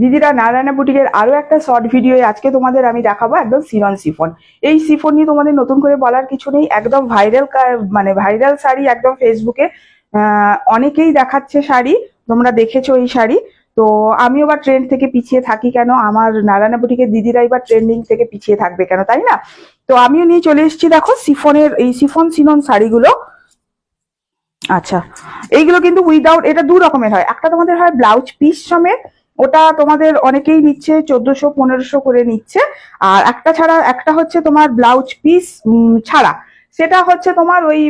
দিদিরা নারায়ণা বুটিকের আরও একটা শর্ট ভিডিও আজকে তোমাদের আমি দেখাবো একদম সিরন সিফন এই সিফন নিয়ে তোমাদের নতুন করে বলার কিছু নেই, একদম ভাইরাল মানে ভাইরাল শাড়ি একদম ফেসবুকে অনেকেই দেখাচ্ছে শাড়ি, তোমরা দেখেছ এই শাড়ি। তো আমিও বা ট্রেন্ড থেকে পিছিয়ে থাকি কেন? আমার নারায়ণা বুটিকের দিদিরাই বা ট্রেন্ডিং থেকে পিছিয়ে থাকবে কেন, তাই না? তো আমিও নিয়ে চলে এসেছি, দেখো সিফনের এই সিফন সিনন শাড়িগুলো। আচ্ছা এইগুলো কিন্তু উইদাউট এটা দু রকমের হয়। একটা তোমাদের হয় ব্লাউজ পিস সমেত ওটা তোমাদের অনেকেই নিচ্ছে, চোদ্দশো, পনেরোশো করে নিচ্ছে। আর একটা ছাড়া, একটা হচ্ছে তোমার ব্লাউজ পিস ছাড়া। সেটা হচ্ছে তোমার ওই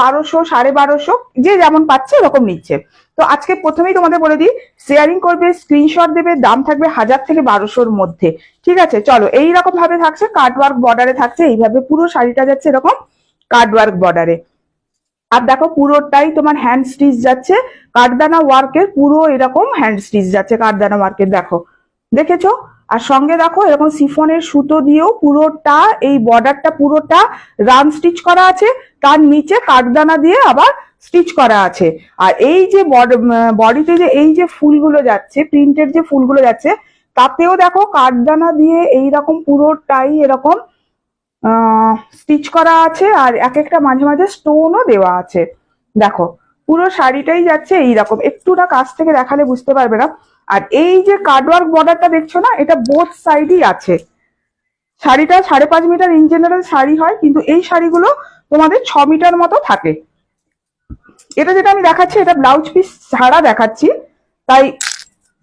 বারোশো, সাড়ে বারোশো, যে যেমন পাচ্ছে ওরকম নিচ্ছে। তো আজকে প্রথমেই তোমাদের বলে দিই শেয়ারিং করবে স্ক্রিনশট দেবে, দাম থাকবে হাজার থেকে বারোশোর মধ্যে। ঠিক আছে? চলো এইরকম ভাবে থাকছে কাটওয়ার্ক বর্ডারে থাকছে, এইভাবে পুরো শাড়িটা যাচ্ছে এরকম কাটওয়ার্ক বর্ডারে আর দেখো পুরোটাই তোমার হ্যান্ড স্টিচ যাচ্ছে। কাঠদানা ওয়ার্কের পুরো এরকম হ্যান্ড স্টিচ যাচ্ছে কাঠদানা ওয়ার্কের দেখো। দেখেছ? আর সঙ্গে দেখো এরকম সিফনের সুতো দিয়েও পুরোটা, এই বর্ডারটা পুরোটা রান স্টিচ করা আছে। তার নিচে কাঠদানা দিয়ে আবার স্টিচ করা আছে। আর এই যে বডিতে যে এই যে ফুলগুলো যাচ্ছে প্রিন্টের যে ফুলগুলো যাচ্ছে, তাতেও দেখো কাঠদানা দিয়ে এইরকম পুরোটাই এরকম স্টিচ করা আছে আর এক একটা মাঝে মাঝে স্টোনও দেওয়া আছে। দেখো, পুরো শাড়িটাই যাচ্ছে এইরকম। একটুটা কাছ থেকে দেখালে বুঝতে পারবে না। আর এই যে কার্ডওয়ার্ক বর্ডারটা দেখছ না, এটা বোথ সাইডই আছে। শাড়িটা সাড়ে পাঁচ মিটার ইন জেনারেল শাড়ি হয়, কিন্তু এই শাড়িগুলো তোমাদের ছ মিটার মতো থাকে। এটা যেটা আমি দেখাচ্ছি, এটা ব্লাউজ পিস ছাড়া দেখাচ্ছি। তাই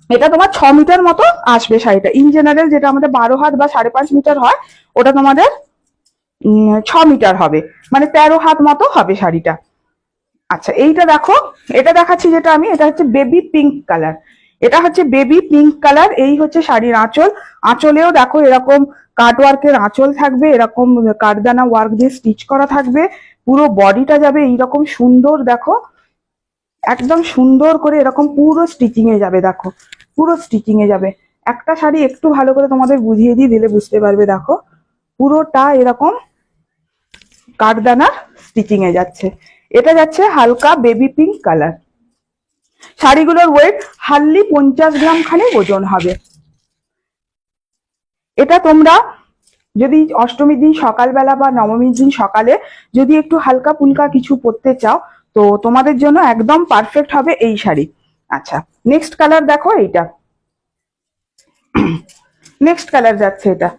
এটা তোমার ছ মিটার মতো আসবে শাড়িটা। ইন জেনারেল যেটা আমাদের বারো হাত বা সাড়ে পাঁচ মিটার হয়, ওটা তোমাদের ছ মিটার হবে। মানে তেরো হাত মতো হবে শাড়িটা। আচ্ছা এইটা দেখো। এটা দেখাচ্ছি যেটা আমি, এটা হচ্ছে বেবি পিঙ্ক কালার এটা হচ্ছে বেবি পিঙ্ক কালার এই হচ্ছে শাড়ির আঁচল। আঁচলেও দেখো এরকম কাট ওয়ার্কের আঁচল থাকবে, এরকম কাঠদানা ওয়ার্ক দিয়ে স্টিচ করা থাকবে। পুরো বডিটা যাবে এইরকম সুন্দর, দেখো। একদম সুন্দর করে এরকম পুরো স্টিচিং এ যাবে, দেখো। পুরো স্টিচিং এ যাবে। একটা শাড়ি একটু ভালো করে তোমাদের বুঝিয়ে দিয়ে দিলে বুঝতে পারবে, দেখো। পুরোটা এরকম কাঠদানা স্টিচিং এ যাচ্ছে। এটা যাচ্ছে হালকা বেবি পিঙ্ক কালার শাড়িগুলোর ওয়েট হার্লি পঞ্চাশ গ্রাম খানি ওজন হবে। এটা তোমরা যদি অষ্টমীর দিন সকালবেলা বা নবমীর দিন সকালে যদি একটু হালকা পুলকা কিছু পরতে চাও, তো তোমাদের জন্য একদম পারফেক্ট হবে এই শাড়ি। আচ্ছা নেক্সট কালার দেখো এইটা। নেক্সট কালার যাচ্ছে এটা।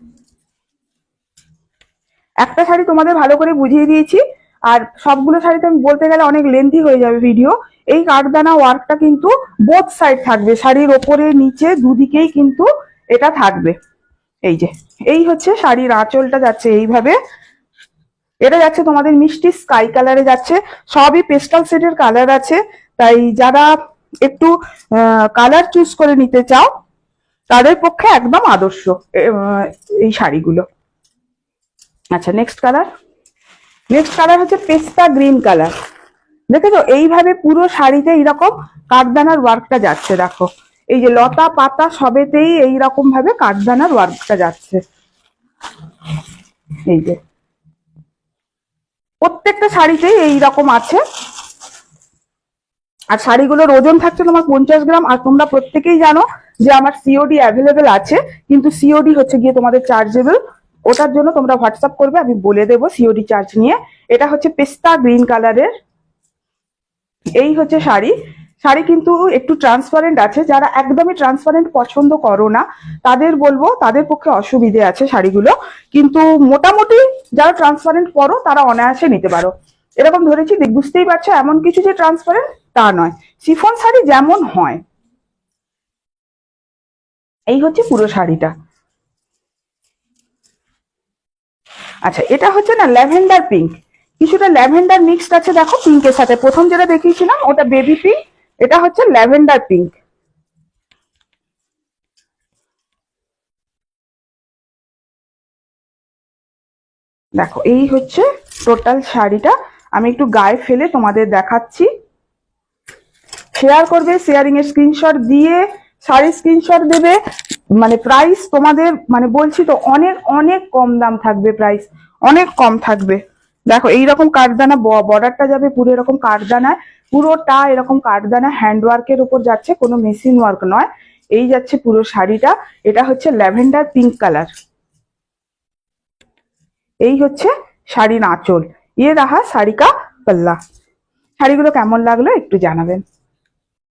একটা শাড়ি তোমাদের ভালো করে বুঝিয়ে দিয়েছি। আর সবগুলো শাড়িতে আমি বলতে গেলে অনেক লেন্থি হয়ে যাবে ভিডিও এই কাঠদানা ওয়ার্কটা কিন্তু বোথ সাইড থাকবে। শাড়ির ওপরে, নিচে, দুদিকেই কিন্তু এটা থাকবে। এই যে, এই হচ্ছে শাড়ির আঁচলটা যাচ্ছে এইভাবে। এটা যাচ্ছে তোমাদের মিষ্টি স্কাই কালারে যাচ্ছে। সবই পেস্টাল সেটের কালার আছে। তাই যারা একটু কালার চুজ করে নিতে চাও, তাদের পক্ষে একদম আদর্শ এই শাড়িগুলো। আচ্ছা নেক্সট কালার নেক্সট কালার হচ্ছে পেস্তা গ্রিন কালার দেখেছ এইভাবে পুরো শাড়িতে এইরকম কাঠদানার ওয়ার্কটা যাচ্ছে, দেখো। এই যে লতা, পাতা সবেতেই এইরকম ভাবে কাঠদানার ওয়ার্কটা যাচ্ছে। এই যে। প্রত্যেকটা শাড়িতেই এইরকম আছে। আর শাড়িগুলোর ওজন থাকছে তোমার পঞ্চাশ গ্রাম, আর তোমরা প্রত্যেকেই জানো যে আমার সিওডি অ্যাভেলেবেল আছে, কিন্তু সিওডি হচ্ছে গিয়ে তোমাদের চার্জেবল ওটার জন্য তোমরা হোয়াটসঅ্যাপ করবে, আমি বলে দেবো সিওডি চার্জ নিয়ে। এটা হচ্ছে পেস্তা গ্রিন কালারের এই হচ্ছে শাড়ি। শাড়ি কিন্তু একটু ট্রান্সপারেন্ট আছে, যারা একদমই ট্রান্সপারেন্ট পছন্দ করো না, তাদের বলব, তাদের পক্ষে অসুবিধে আছে শাড়িগুলো। কিন্তু মোটামুটি যারা ট্রান্সপারেন্ট পরো, তারা অনায়াসে নিতে পারো। এরকম ধরেছি বুঝতেই পারছ, এমন কিছু যে ট্রান্সপারেন্ট তা নয়। শিফন শাড়ি যেমন হয়, এই হচ্ছে পুরো শাড়িটা। আচ্ছা এটা হচ্ছে না ল্যাভেন্ডার পিঙ্ক। কিছুটা ল্যাভেন্ডার মিক্সড আছে, দেখো, পিঙ্কের সাথে। প্রথম যেটা দেখিয়েছিলাম, ওটা বেবি পিঙ্ক, এটা হচ্ছে ল্যাভেন্ডার পিঙ্ক। দেখো, এই হচ্ছে টোটাল শাড়িটা। আমি একটু গায়ে ফেলে তোমাদের দেখাচ্ছি। শেয়ার করবে শেয়ারিং এর স্ক্রিনশট দিয়ে শাড়ির স্ক্রিনশট দেবে। মানে প্রাইস তোমাদের মানে বলছি তো, অনেক অনেক কম দাম থাকবে প্রাইস অনেক কম থাকবে। দেখো, এইরকম কাঠদানা বর্ডারটা যাবে পুরো এরকম কাঠদানায় পুরোটা এরকম কাঠদানা হ্যান্ড ওয়ার্কের উপর যাচ্ছে, কোনো মেশিন ওয়ার্ক নয়। এই যাচ্ছে পুরো শাড়িটা, এটা হচ্ছে ল্যাভেন্ডার পিঙ্ক কালার এই হচ্ছে শাড়ির আঁচল। ইয়ে রাহা শাড়ি কা পাল্লা। শাড়িগুলো কেমন লাগল একটু জানাবেন।